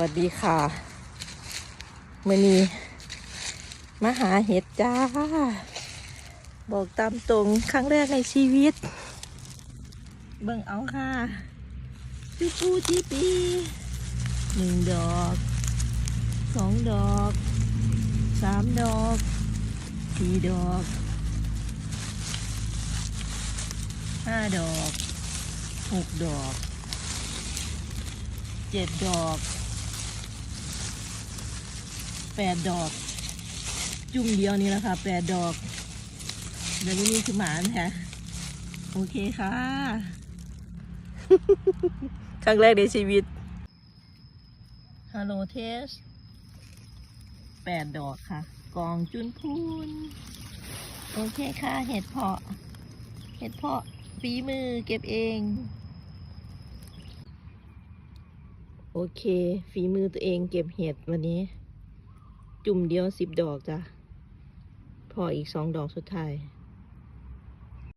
วัสดีค่ะมื่อนี้มาหาเห็ดจ้า บอกตามตรงครั้งแรกในชีวิต เบิ่งเอาค่ะจูปูจีปีหนึ่งดอกสองดอกสามดอกสี่ดอกห้าดอกหกดอกเจ็ดดอก แปดดอก จุ่มเดียวนี้แหละค่ะแปดดอกเดี๋ยวนี้คือหมานค่ะโอเคค่ะ ครั้งแรกในชีวิตฮัลโหลเทสแปดดอกค่ะ กองจุนพูน โอเคค่ะ เห็ดเพาะ เห็ดเพาะฝีมือเก็บเอง โอเค ฝีมือตัวเองเก็บเห็ดวันนี้ จุ่มเดียวสิบดอกจ้ะ พออีกสองดอกสุดท้าย